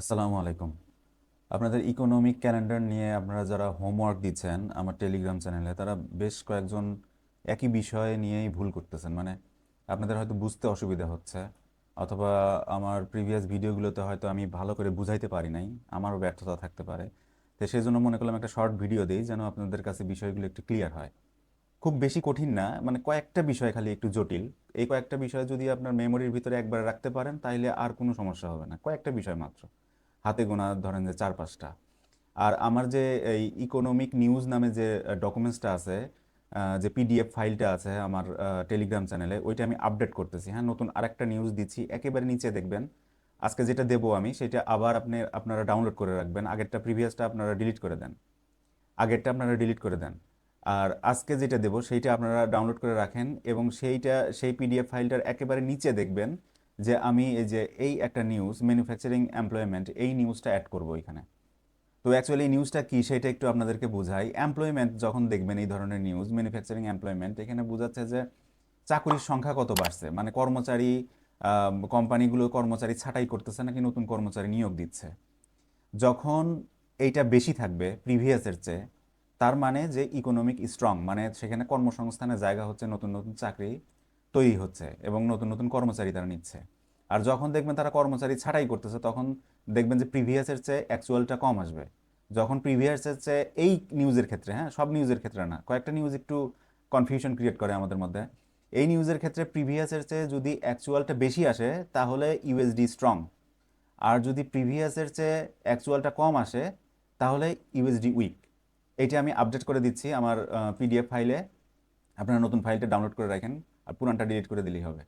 আসসালামু আলাইকুম। আপনাদের ইকোনমিক ক্যালেন্ডার নিয়ে আপনারা যারা হোমওয়ার্ক দিচ্ছেন আমার টেলিগ্রাম চ্যানেলে তারা বেশ কয়েকজন একই বিষয় নিয়েই ভুল করতেছেন। মানে আপনাদের হয়তো বুঝতে অসুবিধা হচ্ছে, অথবা আমার প্রিভিয়াস ভিডিওগুলোতে হয়তো আমি ভালো করে বুঝাইতে পারি নাই, আমারও ব্যর্থতা থাকতে পারে। তো সেই জন্য মনে করলাম একটা শর্ট ভিডিও দিই, যেন আপনাদের কাছে বিষয়গুলো একটু ক্লিয়ার হয়। খুব বেশি কঠিন না মানে কয়েকটা বিষয় খালি একটু জটিল। এই কয়েকটা বিষয় যদি আপনার মেমোরির ভিতরে একবার রাখতে পারেন তাহলে আর কোনো সমস্যা হবে না। কয়েকটা বিষয় মাত্র। হাতে গোনা ধরেন যে চার পাঁচটা আর আমার যে এই ইকোনমিক নিউজ নামে যে ডকুমেন্টসটা আছে যে পিডিএফ ফাইলটা আছে আমার টেলিগ্রাম চ্যানেলে ওইটা আমি আপডেট করতেছি। হ্যাঁ নতুন আরেকটা নিউজ দিচ্ছি, একেবারে নিচে দেখবেন। আজকে যেটা দেবো আমি, সেটা আবার আপনি, আপনারা ডাউনলোড করে রাখবেন। আগেরটা প্রিভিয়াসটা আপনারা ডিলিট করে দেন। আগেরটা আপনারা ডিলিট করে দেন। আর আজকে যেটা দেবো, সেইটা আপনারা ডাউনলোড করে রাখেন এবং সেইটা, সেই পিডিএফ ফাইলটার একেবারে নিচে দেখবেন। যে আমি এই যে এই একটা নিউজ ম্যানুফ্যাকচারিং এমপ্লয়মেন্ট এই নিউজটা অ্যাড করব এখানে। তো অ্যাকচুয়ালি এই নিউজটা কি সেটা একটু আপনাদেরকে বোঝাই। এমপ্লয়মেন্ট যখন দেখবেন এই ধরনের নিউজ ম্যানুফ্যাকচারিং এমপ্লয়মেন্ট এখানে বোঝাচ্ছে যে চাকুরির সংখ্যা কত বাড়ছে। মানে কর্মচারী কোম্পানিগুলো কর্মচারী ছাঁটাই করতেছে নাকি নতুন কর্মচারী নিয়োগ দিচ্ছে। যখন এইটা বেশি থাকবে প্রিভিয়াসের চেয়ে, তার মানে যে ইকোনমিক স্ট্রং মানে সেখানে কর্মসংস্থানের জায়গা হচ্ছে নতুন নতুন চাকরি তৈরি হচ্ছে এবং নতুন নতুন কর্মচারী তারা নিচ্ছে। আর যখন দেখবেন তারা কর্মচারী ছাঁটাই করতেছে, তখন দেখবেন যে প্রিভিয়াসের চেয়ে অ্যাকচুয়ালটা কম আসবে। যখন প্রিভিয়াসের চেয়ে এই নিউজের ক্ষেত্রে হ্যাঁ সব নিউজের ক্ষেত্রে না, কয়েকটা নিউজ একটু কনফিউশন ক্রিয়েট করে আমাদের মধ্যে। এই নিউজের ক্ষেত্রে প্রিভিয়াসের চেয়ে যদি অ্যাকচুয়ালটা বেশি আসে, তাহলে ইউএসডি স্ট্রং আর যদি প্রিভিয়াসের চেয়ে অ্যাকচুয়ালটা কম আসে, তাহলে ইউএসডি উইক এইটা আমি আপডেট করে দিচ্ছি আমার পিডিএফ ফাইলে আপনারা নতুন ফাইলটা ডাউনলোড করে রাখেন। আর পুরানটা ডিলিট করে দিলেই হবে।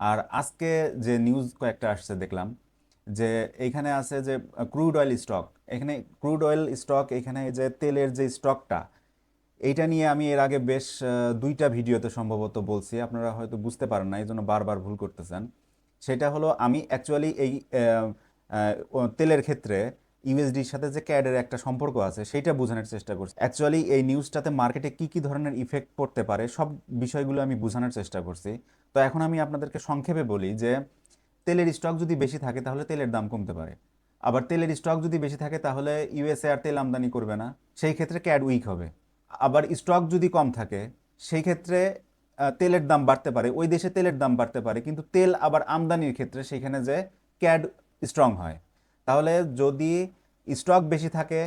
আর আজকে যে নিউজ কয়েকটা আসছে দেখলাম, যে এইখানে আছে যে ক্রুড অয়েল স্টক এখানে ক্রুড অয়েল স্টক এখানে যে তেলের যে স্টকটা এইটা নিয়ে আমি এর আগে বেশ দুইটা ভিডিওতে সম্ভবত বলছি, আপনারা হয়তো বুঝতে পারেন না এই জন্য বারবার ভুল করতেছেন। সেটা হলো আমি অ্যাকচুয়ালি এই তেলের ক্ষেত্রে ইউএসডির সাথে যে ক্যাডের একটা সম্পর্ক আছে, সেইটা বোঝানোর চেষ্টা করছি। অ্যাকচুয়ালি এই নিউজটাতে মার্কেটে কি কি ধরনের ইফেক্ট পড়তে পারে, সব বিষয়গুলো আমি বোঝানোর চেষ্টা করছি। তো এখন আমি আপনাদেরকে সংক্ষেপে বলি যে, তেলের স্টক যদি বেশি থাকে, তাহলে তেলের দাম কমতে পারে। আবার তেলের স্টক যদি বেশি থাকে, তাহলে ইউএসএ আর তেল আমদানি করবে না, সেই ক্ষেত্রে ক্যাড উইক হবে। আবার স্টক যদি কম থাকে, সেই ক্ষেত্রে তেলের দাম বাড়তে পারে। ওই দেশে তেলের দাম বাড়তে পারে, কিন্তু তেল আবার আমদানির ক্ষেত্রে, সেখানে যে ক্যাড স্ট্রং হয়। তাহলে যদি স্টক বেশি থাকে,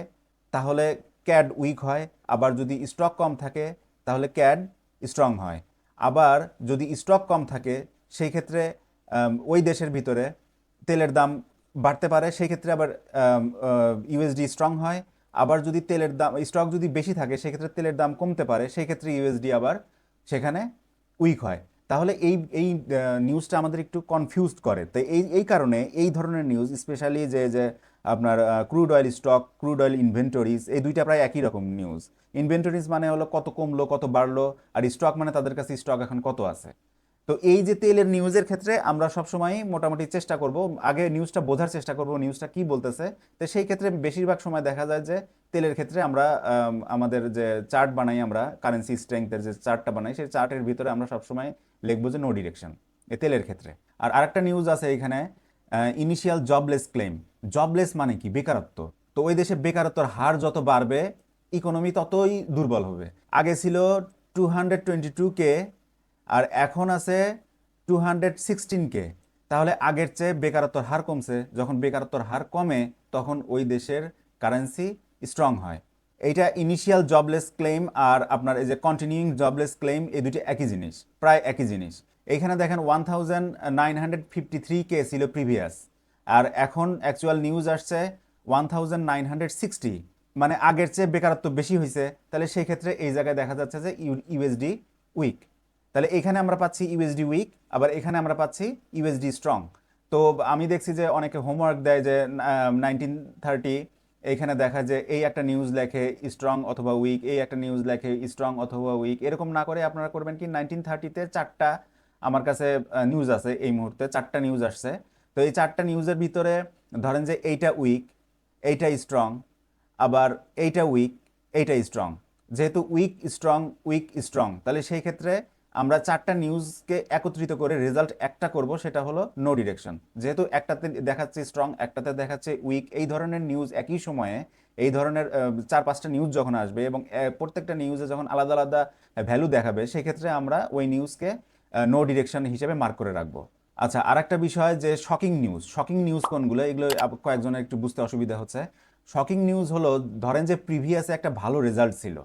তাহলে ক্যাড উইক হয়। আবার যদি স্টক কম থাকে, তাহলে ক্যাড স্ট্রং হয়। আবার যদি স্টক কম থাকে, সেই ক্ষেত্রে ওই দেশের ভিতরে তেলের দাম বাড়তে পারে। সেই ক্ষেত্রে আবার ইউএসডি স্ট্রং হয়। আবার যদি তেলের দাম স্টক যদি বেশি থাকে সেক্ষেত্রে তেলের দাম কমতে পারে। সেই ক্ষেত্রে ইউএসডি আবার সেখানে উইক হয়। তাহলে এই এই নিউজটা আমাদের একটু কনফিউজ করে। তো এই এই কারণে এই ধরনের নিউজ স্পেশালি যে যে আপনার crude oil stock crude oil inventories এই দুইটা প্রায় একই রকম নিউজ ইনভেন্টরিজ মানে হলো কত কমলো, কত বাড়লো, আর স্টক মানে তাদের কাছে স্টক এখন কত আছে। তো এই যে তেলের নিউজের ক্ষেত্রে আমরা সবসময় মোটামুটি চেষ্টা করব। আগে নিউজটা বোঝার চেষ্টা করব নিউজটা কি বলতেছে। তো সেই ক্ষেত্রে বেশিরভাগ সময় দেখা যায় যে তেলের ক্ষেত্রে আমরা আমাদের যে চার্ট বানাই আমরা কারেন্সি স্ট্রেংথের যে চার্টটা বানাই, সেই চার্টের ভিতরে আমরা সবসময় লিখব যে নো ডিরেকশন এ তেলের ক্ষেত্রে। আর আরেকটা নিউজ আছে এখানে ইনিশিয়াল জবলেস ক্লেম জবলেস মানে কি? বেকারত্ব। তো ওই দেশে বেকারত্বর হার যত বাড়বে ইকোনমি ততই দুর্বল হবে। আগে ছিল two hundred twenty two K আর এখন আছে টু হান্ড্রেড সিক্সটিন কে তাহলে আগের চেয়ে বেকারত্বর হার কমছে। যখন বেকারত্বর হার কমে, তখন ওই দেশের কারেন্সি স্ট্রং হয়। এইটা ইনিশিয়াল জবলেস ক্লেম আর আপনার এই যে কন্টিনিউইং জবলেস ক্লেম এই দুটি একই জিনিস, প্রায় একই জিনিস। এইখানে দেখেন one thousand nine hundred fifty three K ছিল প্রিভিয়াস আর এখন অ্যাকচুয়াল নিউজ আসছে one thousand nine hundred sixty মানে আগের চেয়ে বেকারত্ব বেশি হয়েছে তাহলে সেই ক্ষেত্রে এই জায়গায় দেখা যাচ্ছে যে ইউএসডি উইক তাহলে এখানে আমরা পাচ্ছি ইউএসডি উইক আবার এখানে আমরা পাচ্ছি ইউএসডি স্ট্রং তো আমি দেখছি যে অনেকে হোমওয়ার্ক দেয় যে নাইনটিন থার্টি এইখানে দেখা যে এই একটা নিউজ লেখে স্ট্রং অথবা উইক এই একটা নিউজ লেখে স্ট্রং অথবা উইক এরকম না করে আপনারা করবেন কি নাইনটিন থার্টিতে চারটা আমার কাছে নিউজ আছে এই মুহূর্তে, চারটা নিউজ আসছে। তো এই চারটা নিউজের ভিতরে ধরেন যে এইটা উইক এইটা স্ট্রং আবার এইটা উইক এইটা স্ট্রং যেহেতু উইক স্ট্রং উইক স্ট্রং তাহলে সেই ক্ষেত্রে আমরা চারটা নিউজকে একত্রিত করে রেজাল্ট একটা করব, সেটা হলো নো ডিরেকশন যেহেতু একটাতে দেখাচ্ছে স্ট্রং একটাতে দেখাচ্ছে উইক এই ধরনের নিউজ একই সময়ে এই ধরনের চার পাঁচটা নিউজ যখন আসবে এবং প্রত্যেকটা নিউজে যখন আলাদা আলাদা ভ্যালু দেখাবে, সেক্ষেত্রে আমরা ওই নিউজকে নো ডিরেকশন হিসেবে মার্ক করে রাখব। আচ্ছা আর একটা বিষয় যে শকিং নিউজ শকিং নিউজ কোনগুলো? এগুলো কয়েকজনের একটু বুঝতে অসুবিধা হচ্ছে। শকিং নিউজ হলো, ধরেন যে প্রিভিয়াসে একটা ভালো রেজাল্ট ছিল।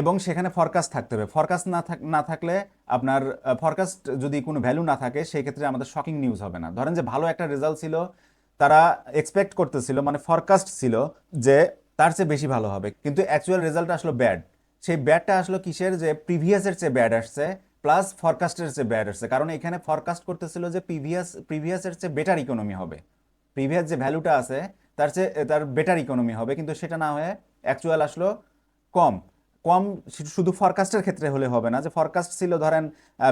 এবং সেখানে ফরকাস্ট থাকতে হবে। ফরকাস্ট না থাক না থাকলে আপনার ফরকাস্ট যদি কোনো ভ্যালু না থাকে, সেই ক্ষেত্রে আমাদের শকিং নিউজ হবে না। ধরেন যে ভালো একটা রেজাল্ট ছিল, তারা এক্সপেক্ট করতেছিল মানে ফরকাস্ট ছিল যে তার চেয়ে বেশি ভালো হবে। কিন্তু অ্যাকচুয়াল রেজাল্ট আসলো ব্যাড সেই ব্যাডটা আসলো কিসের? যে প্রিভিয়াসের চেয়ে ব্যাড আসছে প্লাস ফরকাস্টের চেয়ে ব্যাড আসছে। কারণ এখানে ফরকাস্ট করতেছিল যে প্রিভিয়াস প্রিভিয়াসের চেয়ে বেটার ইকোনমি হবে। প্রিভিয়াস যে ভ্যালুটা আছে, তার চেয়ে, তার বেটার ইকোনমি হবে। কিন্তু সেটা না হয়ে অ্যাকচুয়াল আসলো কম। কম শুধু ফরকাস্টের ক্ষেত্রে হলে হবে না। যে ফরকাস্ট ছিল ধরেন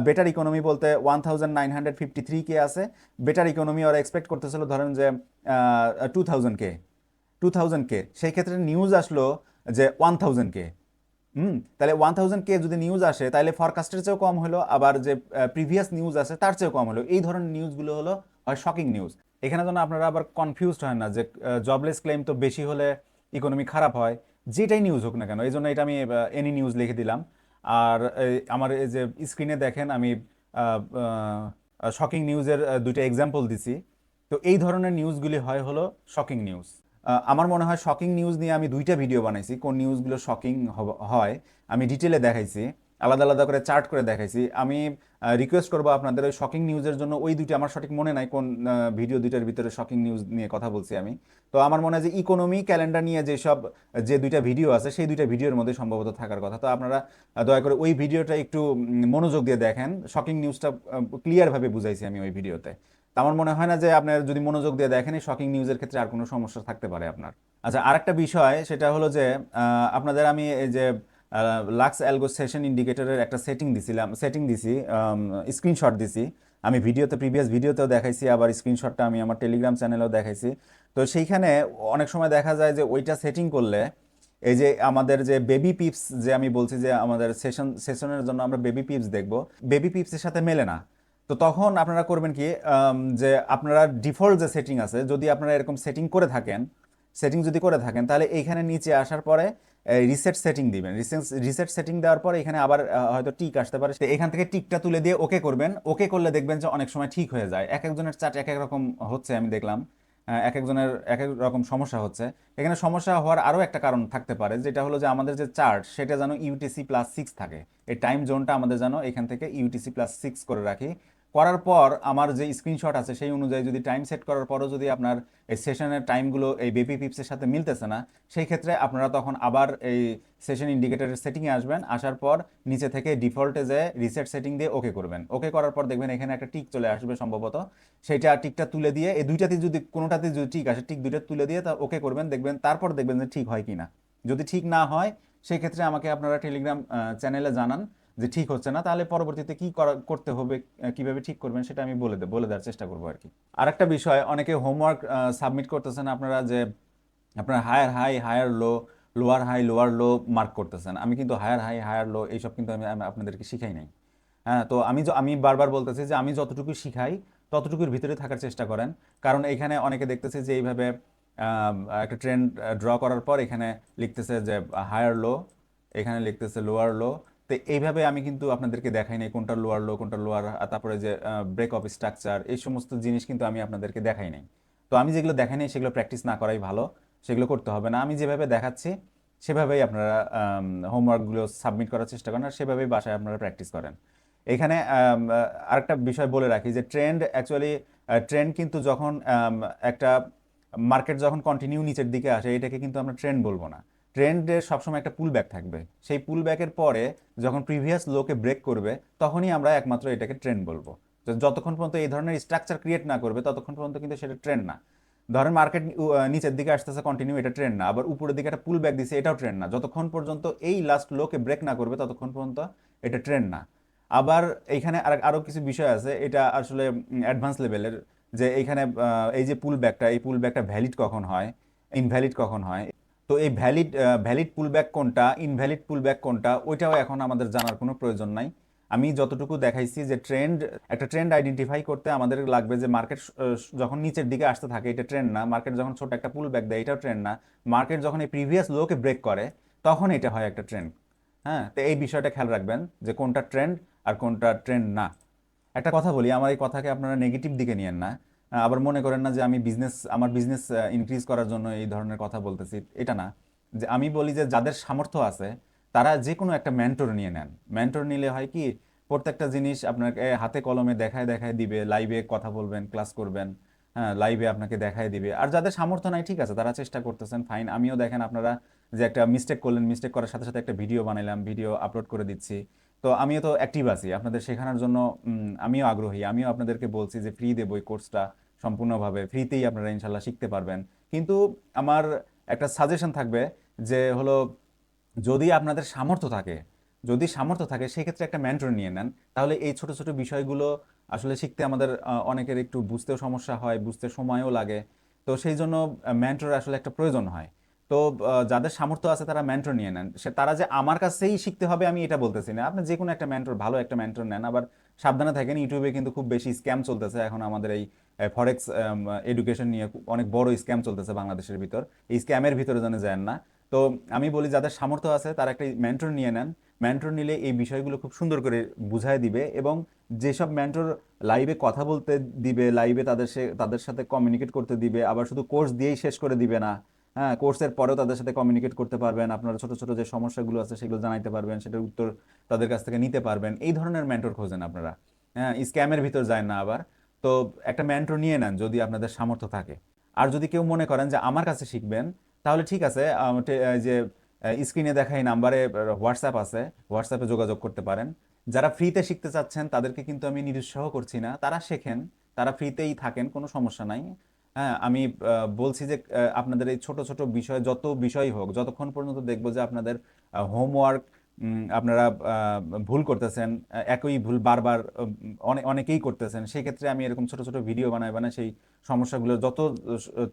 বেটার ইকোনমি বলতে one thousand nine hundred fifty three K আছে বেটার ইকোনমি ওরা এক্সপেক্ট করতেছিল ধরেন যে two thousand K two thousand K. সেই ক্ষেত্রে নিউজ আসলো যে ওয়ান থাউজেন্ড কে। হুম? তাহলে ওয়ান থাউজেন্ড কে যদি নিউজ আসে, তাহলে ফরকাস্টের চেয়েও কম হলো, আবার যে প্রিভিয়াস নিউজ আছে, তার চেয়েও কম হলো। এই ধরনের নিউজগুলো হলো, হয় শকিং নিউজ এখানে যেন আপনারা আবার কনফিউজড হয় না যে জবলেস ক্লেম তো বেশি হলে ইকোনমি খারাপ হয় যেটাই নিউজ হোক না কেন এই জন্য এটা আমি এনি নিউজ লিখে দিলাম। আর আমার এই যে স্ক্রিনে দেখেন, আমি শকিং নিউজের দুইটা এক্সাম্পল দিছি। তো এই ধরনের নিউজগুলি হয় হলো শকিং নিউজ আমার মনে হয় শকিং নিউজ নিয়ে আমি দুইটা ভিডিও বানাইছি। কোন নিউজগুলো শকিং হয়, আমি ডিটেলে দেখাইছি। আলাদা আলাদা করে চার্ট করে দেখাইছি। আমি রিকোয়েস্ট করব আপনাদের ওই শকিং নিউজের জন্য। ওই দুইটা আমার সঠিক মনে নাই কোন ভিডিও দুইটার ভিতরে শকিং নিউজ নিয়ে কথা বলছি আমি। তো আমার মনে হয় যে ইকোনমি ক্যালেন্ডার নিয়ে যেসব, যে দুইটা ভিডিও আছে, সেই দুইটা ভিডিওর মধ্যে সম্ভবত থাকার কথা। তো আপনারা দয়া করে ওই ভিডিওটা একটু মনোযোগ দিয়ে দেখেন। শকিং নিউজটা ক্লিয়ারভাবে বুঝাইছি আমি ওই ভিডিওতে তা আমার মনে হয় না যে আপনার যদি মনোযোগ দিয়ে দেখেন, এই শকিং নিউজের ক্ষেত্রে আর কোনো সমস্যা থাকতে পারে আপনার। আচ্ছা আরেকটা বিষয়, সেটা হলো যে আপনাদের আমি এই যে লাক্স অ্যালগো সেশন ইন্ডিকেটরের একটা সেটিং দিছিলাম সেটিং দিছি স্ক্রিনশট দিছি। আমি ভিডিওতে প্রিভিয়াস ভিডিওতেও দেখাইছি, আবার স্ক্রিনশটটা আমি আমার টেলিগ্রাম চ্যানেলেও দেখাইছি। তো সেইখানে অনেক সময় দেখা যায় যে ওইটা সেটিং করলে এই যে আমাদের যে বেবি পিপস যে আমি বলছি যে আমাদের সেশন সেশনের জন্য আমরা বেবি পিপস দেখব বেবি পিপসের সাথে মেলে না। তো তখন আপনারা করবেন কি যে আপনারা ডিফল্ট যে সেটিং আছে, যদি আপনারা এরকম সেটিং করে থাকেন সেটিং যদি করে থাকেন, তাহলে এইখানে নিচে আসার পরে রিসেট সেটিং দিবেন। রিসেট সেটিং দেওয়ার পরে এখানে আবার হয়তো টিক আসতে পারে। এখান থেকে টিকটা তুলে দিয়ে ওকে করবেন। ওকে করলে দেখবেন যে অনেক সময় ঠিক হয়ে যায়। এক একজনের চার্ট এক এক রকম হচ্ছে আমি দেখলাম। এক একজনের এক এক রকম সমস্যা হচ্ছে। এখানে সমস্যা হওয়ার আরও একটা কারণ থাকতে পারে, যেটা হলো যে আমাদের যে চার্ট সেটা যেন ইউটিসি প্লাস সিক্স থাকে। এই টাইম জোনটা আমাদের যেন এখান থেকে ইউটিসি প্লাস সিক্স করে রাখি। করার পর আমার যে স্ক্রিনশট আছে সেই অনুযায়ী যদি টাইম সেট করার পরও যদি আপনার এই সেশনের টাইমগুলো এই বেবি পিপসের সাথে মিলতেছে না, সেই ক্ষেত্রে আপনারা তখন আবার এই সেশন ইন্ডিকেটারের সেটিংয়ে আসবেন, আসার পর নিচে থেকে ডিফল্টে যে রিসেট সেটিং দিয়ে ওকে করবেন। ওকে করার পর দেখবেন এখানে একটা টিক চলে আসবে সম্ভবত। সেইটা টিকটা তুলে দিয়ে, এই দুইটাতে যদি, কোনোটাতে যদি ঠিক আসে টিক দুইটা তুলে দিয়ে তা ওকে করবেন, দেখবেন, তারপর দেখবেন যে ঠিক হয় কিনা। যদি ঠিক না হয়, সেই ক্ষেত্রে আমাকে আপনারা টেলিগ্রাম চ্যানেলে জানান। যে ঠিক হচ্ছে না, তাহলে পরবর্তীতে কি করা, করতে হবে কীভাবে ঠিক করবেন সেটা আমি বলে বলে দেওয়ার চেষ্টা করব আর কি। আরেকটা বিষয়, অনেকে হোমওয়ার্ক সাবমিট করতেছেন আপনারা যে আপনার higher high higher low lower high lower low mark করতেছেন। আমি কিন্তু হায়ার হাই হায়ার লো এইসব কিন্তু আমি আমি আপনাদেরকে শিখাই নাই। হ্যাঁ তো আমি আমি বারবার বলতেছি যে আমি যতটুকু শিখাই, ততটুকুর ভিতরে থাকার চেষ্টা করেন। কারণ এখানে অনেকে দেখতেছে যে এইভাবে একটা ট্রেন্ড ড্র করার পর এখানে লিখতেছে যে হায়ার লো এখানে লিখতেছে লোয়ার লো তো এইভাবে আমি কিন্তু আপনাদেরকে দেখাই নাই কোনটা লোয়ার লো কোনটা লোয়ার তারপরে যে ব্রেক অফ স্ট্রাকচার এই সমস্ত জিনিস কিন্তু আমি আপনাদেরকে দেখাই নাই। তো আমি যেগুলো দেখাই নাই সেগুলো প্র্যাকটিস না করাই ভালো, সেগুলো করতে হবে না। আমি যেভাবে দেখাচ্ছি, সেভাবেই আপনারা হোমওয়ার্কগুলো সাবমিট করার চেষ্টা করেন আর সেভাবেই বাসায় আপনারা প্র্যাকটিস করেন। এখানে আরেকটা বিষয় বলে রাখি যে ট্রেন্ড অ্যাকচুয়ালি ট্রেন্ড কিন্তু যখন একটা মার্কেট যখন কন্টিনিউ নিচের দিকে আসে, এটাকে কিন্তু আমরা ট্রেন্ড বলব না। ট্রেন্ডের সবসময় একটা পুল ব্যাক থাকবে। সেই পুল ব্যাকের পরে যখন প্রিভিয়াস লোকে ব্রেক করবে, তখনই আমরা একমাত্র এটাকে ট্রেন্ড বলব। যতক্ষণ পর্যন্ত এই ধরনের স্ট্রাকচার ক্রিয়েট না করবে, ততক্ষণ পর্যন্ত কিন্তু সেটা ট্রেন্ড না। ধরেন মার্কেট নিচের দিকে আসতেছে কন্টিনিউ এটা ট্রেন্ড না। আবার উপরের দিকে একটা পুল ব্যাক দিছে, এটাও ট্রেন্ড না। যতক্ষণ পর্যন্ত এই লাস্ট লোকে ব্রেক না করবে, ততক্ষণ পর্যন্ত এটা ট্রেন্ড না। আবার এইখানে আর আরও কিছু বিষয় আছে, এটা আসলে অ্যাডভান্স লেভেলের যে এইখানে এই যে পুল ব্যাকটা এই পুল ব্যাকটা ভ্যালিড কখন হয়? ইনভ্যালিড কখন হয়? তো এই ভ্যালিড ভ্যালিড পুল ব্যাক কোনটা ইনভ্যালিড পুলব্যাক কোনটা, ওইটাও এখন আমাদের জানার কোনো প্রয়োজন নাই। আমি যতটুকু দেখাইছি যে ট্রেন্ড একটা ট্রেন্ড আইডেন্টিফাই করতে আমাদের লাগবে যে মার্কেট যখন নিচের দিকে আসতে থাকে, এটা ট্রেন্ড না। মার্কেট যখন ছোট একটা পুল ব্যাক দেয়, এটাও ট্রেন্ড না। মার্কেট যখন এই প্রিভিয়াস লোকে ব্রেক করে, তখন এটা হয় একটা ট্রেন্ড হ্যাঁ তো এই বিষয়টা খেয়াল রাখবেন যে কোনটা ট্রেন্ড আর কোনটা ট্রেন্ড না। একটা কথা বলি, আমার এই কথাকে আপনারা নেগেটিভ দিকে নিয়েন না। আবার মনে করেন না যে আমি বিজনেস আমার বিজনেস ইনক্রিজ করার জন্য এই ধরনের কথা বলতেছি। এটা না। যে আমি বলি যে যাদের সামর্থ্য আছে, তারা যে কোনো একটা মেন্টর নিয়ে নেন। মেন্টর নিলে হয় কি, প্রত্যেকটা জিনিস আপনাকে হাতে কলমে দেখায় দেখায় দিবে লাইভে কথা বলবেন ক্লাস করবেন হ্যাঁ লাইভে আপনাকে দেখায় দিবে। আর যাদের সামর্থ্য নাই, ঠিক আছে, তারা চেষ্টা করতেছেন ফাইন আমিও দেখেন আপনারা যে একটা মিস্টেক করলেন মিস্টেক করার সাথে সাথে একটা ভিডিও বানাইলাম ভিডিও আপলোড করে দিচ্ছি। তো আমিও তো অ্যাক্টিভ আছি। আপনাদের শেখানোর জন্য আমিও আগ্রহী। আমিও আপনাদেরকে বলছি যে ফ্রি দেবো এই কোর্সটা সম্পূর্ণভাবে ফ্রিতেই আপনারা ইনশাল্লাহ শিখতে পারবেন। কিন্তু আমার একটা সাজেশন থাকবে যে হলো যদি আপনাদের সামর্থ্য থাকে, যদি সামর্থ্য থাকে, সেক্ষেত্রে একটা মেন্টর নিয়ে নেন। তাহলে এই ছোট ছোট বিষয়গুলো আসলে শিখতে আমাদের অনেকের একটু বুঝতেও সমস্যা হয়, বুঝতে সময়ও লাগে। তো সেই জন্য মেন্টর আসলে একটা প্রয়োজন হয়। তো যাদের সামর্থ্য আছে তারা মেন্টর নিয়ে নেন। সে, তারা যে আমার কাছেই শিখতে হবে আমি এটা বলতেছি না। আপনি যে কোনো একটা মেন্টর ভালো একটা মেন্টর নেন। আবার সাবধানে থাকেন, ইউটিউবে কিন্তু খুব বেশি স্ক্যাম চলতেছে। এখন আমাদের এই ফরেক্স এডুকেশন নিয়ে অনেক বড় স্ক্যাম চলতেছে বাংলাদেশের ভিতর। এই স্ক্যামের ভিতরে যেন যান না। তো, আমি বলি যাদের সামর্থ্য আছে তারা একটা মেন্টর নিয়ে নেন। মেন্টর নিলে এই বিষয়গুলো খুব সুন্দর করে বুঝায় দিবে এবং যেসব মেন্টর লাইভে কথা বলতে দিবে লাইভে তাদের সে, তাদের সাথে কমিউনিকেট করতে দিবে, আবার শুধু কোর্স দিয়েই শেষ করে দিবে না হ্যাঁ কোর্সের পরেও তাদের সাথে কমিউনিকেট করতে পারবেন। আপনার ছোট ছোট যে সমস্যাগুলো আছে সেগুলো জানাইতে পারবেন, সেটার উত্তর তাদের কাছ থেকে নিতে পারবেন। এই ধরনের মেন্টর খোঁজেন আপনারা। হ্যাঁ স্ক্যামের ভিতর যায় না আবার। তো একটা মেন্টর নিয়ে নেন যদি আপনাদের সামর্থ্য থাকে। আর যদি কেউ মনে করেন যে আমার কাছে শিখবেন, তাহলে ঠিক আছে যে স্ক্রিনে দেখা এই নাম্বারে হোয়াটসঅ্যাপ আছে। হোয়াটসঅ্যাপে যোগাযোগ করতে পারেন। যারা ফ্রিতে শিখতে চাচ্ছেন, তাদেরকে কিন্তু আমি নিরুৎসাহ করছি না। তারা শেখেন, তারা ফ্রিতেই থাকেন, কোনো সমস্যা নাই। হ্যাঁ আমি বলছি যে আপনাদের এই ছোট ছোট বিষয় যত বিষয় হোক, যতক্ষণ পর্যন্ত দেখব যে আপনাদের হোমওয়ার্ক আপনারা ভুল করতেছেন একই ভুল বারবার অনেকেই করতেছেন সেই ক্ষেত্রে আমি এরকম ছোট ছোট ভিডিও বানাই বানাই, সেই সমস্যাগুলো যত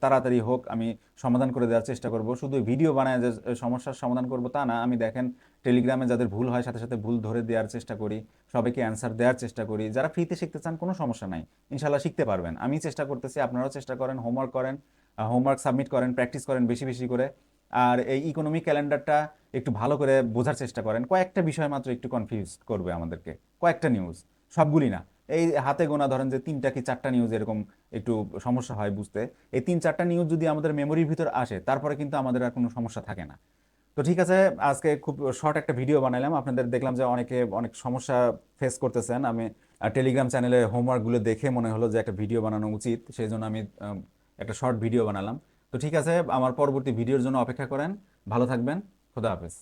তাড়াতাড়ি হোক আমি সমাধান করে দেওয়ার চেষ্টা করব। শুধু ভিডিও বানায় যে সমস্যার সমাধান করব তা না, আমি দেখেন টেলিগ্রামে যাদের ভুল হয়, সাথে সাথে ভুল ধরে দেওয়ার চেষ্টা করি, সবাইকে অ্যান্সার দেওয়ার চেষ্টা করি। যারা ফ্রিতে শিখতে চান, কোনো সমস্যা নাই ইনশাল্লাহ শিখতে পারবেন। আমি চেষ্টা করতেছি, আপনারাও চেষ্টা করেন, হোমওয়ার্ক করেন হোমওয়ার্ক সাবমিট করেন, প্র্যাকটিস করেন বেশি বেশি করে। আর এই ইকোনমিক ক্যালেন্ডারটা একটু ভালো করে বোঝার চেষ্টা করেন। কয়েকটা বিষয় মাত্র একটু কনফিউজ করবে আমাদেরকে। কয়েকটা নিউজ সবগুলি না। এই হাতে গোনা ধরেন যে তিনটা কি চারটা নিউজ এরকম একটু সমস্যা হয় বুঝতে। এই তিন চারটা নিউজ যদি আমাদের মেমোরির ভিতর আসে, তারপরে কিন্তু আমাদের আর কোনো সমস্যা থাকে না। তো ঠিক আছে, আজকে খুব শর্ট একটা ভিডিও বানালাম আপনাদের দেখলাম যে অনেকে অনেক সমস্যা ফেস করতেছেন। আমি টেলিগ্রাম চ্যানেলে হোমওয়ার্কগুলো দেখে মনে হলো যে একটা ভিডিও বানানো উচিত। সেই জন্য আমি একটা শর্ট ভিডিও বানালাম। তো ঠিক আছে আমার পরবর্তী ভিডিওর জন্য অপেক্ষা করেন। ভালো থাকবেন খোদা হাফেজ।